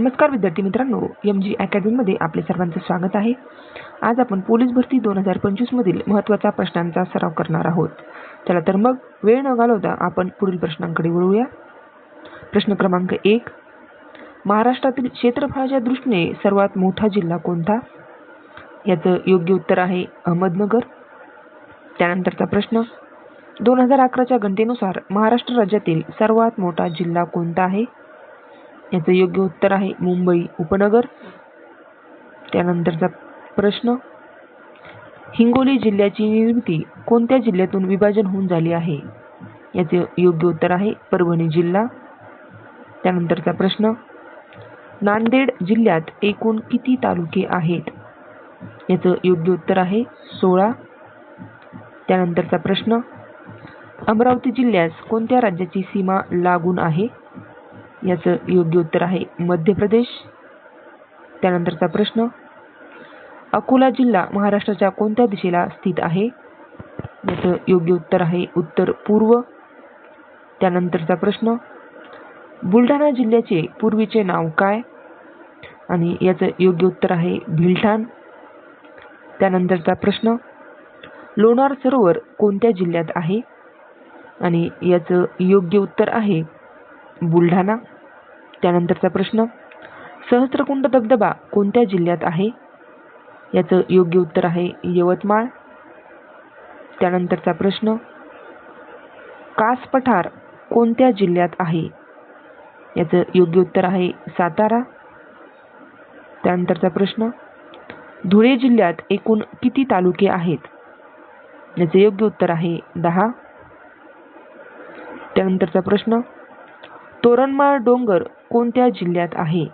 नमस्कार विद्यार्थी मित्रांनो एम जी अकॅडमीमध्ये आपले सर्वांचं स्वागत आहे. आज आपण पोलीस भरती दोन हजार पंचवीसमधील महत्त्वाच्या प्रश्नांचा सराव करणार आहोत. चला तर मग वेळ न घालवता आपण पुढील प्रश्नांकडे वळूया. प्रश्न क्रमांक एक महाराष्ट्रातील क्षेत्रफळाच्या दृष्टीने सर्वात मोठा जिल्हा कोणता? याचं योग्य उत्तर आहे अहमदनगर. त्यानंतरचा प्रश्न दोन हजार अकराच्या घंटेनुसार महाराष्ट्र राज्यातील सर्वात मोठा जिल्हा कोणता आहे? याचं योग्य उत्तर आहे मुंबई उपनगर. त्यानंतरचा प्रश्न हिंगोली जिल्ह्याची निर्मिती कोणत्या जिल्ह्यातून विभाजन होऊन झाली आहे? याचे योग्य उत्तर आहे परभणी जिल्हा. त्यानंतरचा प्रश्न नांदेड जिल्ह्यात एकूण किती तालुके आहेत? याचं योग्य उत्तर आहे सोळा. त्यानंतरचा प्रश्न अमरावती जिल्ह्यास कोणत्या राज्याची सीमा लागून आहे? याचं योग्य उत्तर आहे मध्य प्रदेश त्यानंतरचा प्रश्न अकोला जिल्हा महाराष्ट्राच्या कोणत्या दिशेला स्थित आहे? याचं योग्य उत्तर आहे उत्तर पूर्व. त्यानंतरचा प्रश्न बुलढाणा जिल्ह्याचे पूर्वीचे नाव काय? आणि याचं योग्य उत्तर आहे भिलठाण त्यानंतरचा प्रश्न लोणार सरोवर कोणत्या जिल्ह्यात आहे? आणि याचं योग्य उत्तर आहे बुलढाणा त्यानंतरचा प्रश्न सहस्त्रकुंड धबधबा कोणत्या जिल्ह्यात आहे? याचं योग्य उत्तर आहे यवतमाळ. त्यानंतरचा प्रश्न कास पठार कोणत्या जिल्ह्यात आहे? याचं योग्य उत्तर आहे सातारा. त्यानंतरचा प्रश्न धुळे जिल्ह्यात एकूण किती तालुके आहेत? याचे योग्य उत्तर आहे दहा. त्यानंतरचा प्रश्न तोरणमाळ डोंगर कोणत्या जिल्ह्यात आहे?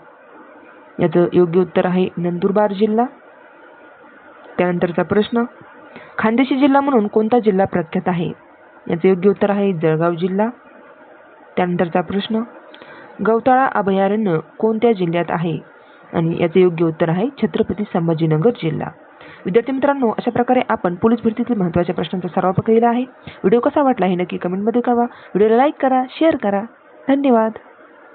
याचं योग्य उत्तर आहे नंदुरबार जिल्हा. त्यानंतरचा प्रश्न खानदेशी जिल्हा म्हणून कोणता जिल्हा प्रख्यात आहे? याचं योग्य उत्तर आहे जळगाव जिल्हा. त्यानंतरचा प्रश्न गवताळा अभयारण्य कोणत्या जिल्ह्यात आहे? आणि याचे योग्य उत्तर आहे छत्रपती संभाजीनगर जिल्हा. विद्यार्थी मित्रांनो अशा प्रकारे आपण पोलीस भरतीतील महत्त्वाच्या प्रश्नांचा सराव केला आहे. व्हिडिओ कसा वाटला हे नक्की कमेंटमध्ये कळवा. व्हिडिओला लाईक करा शेअर करा. धन्यवाद.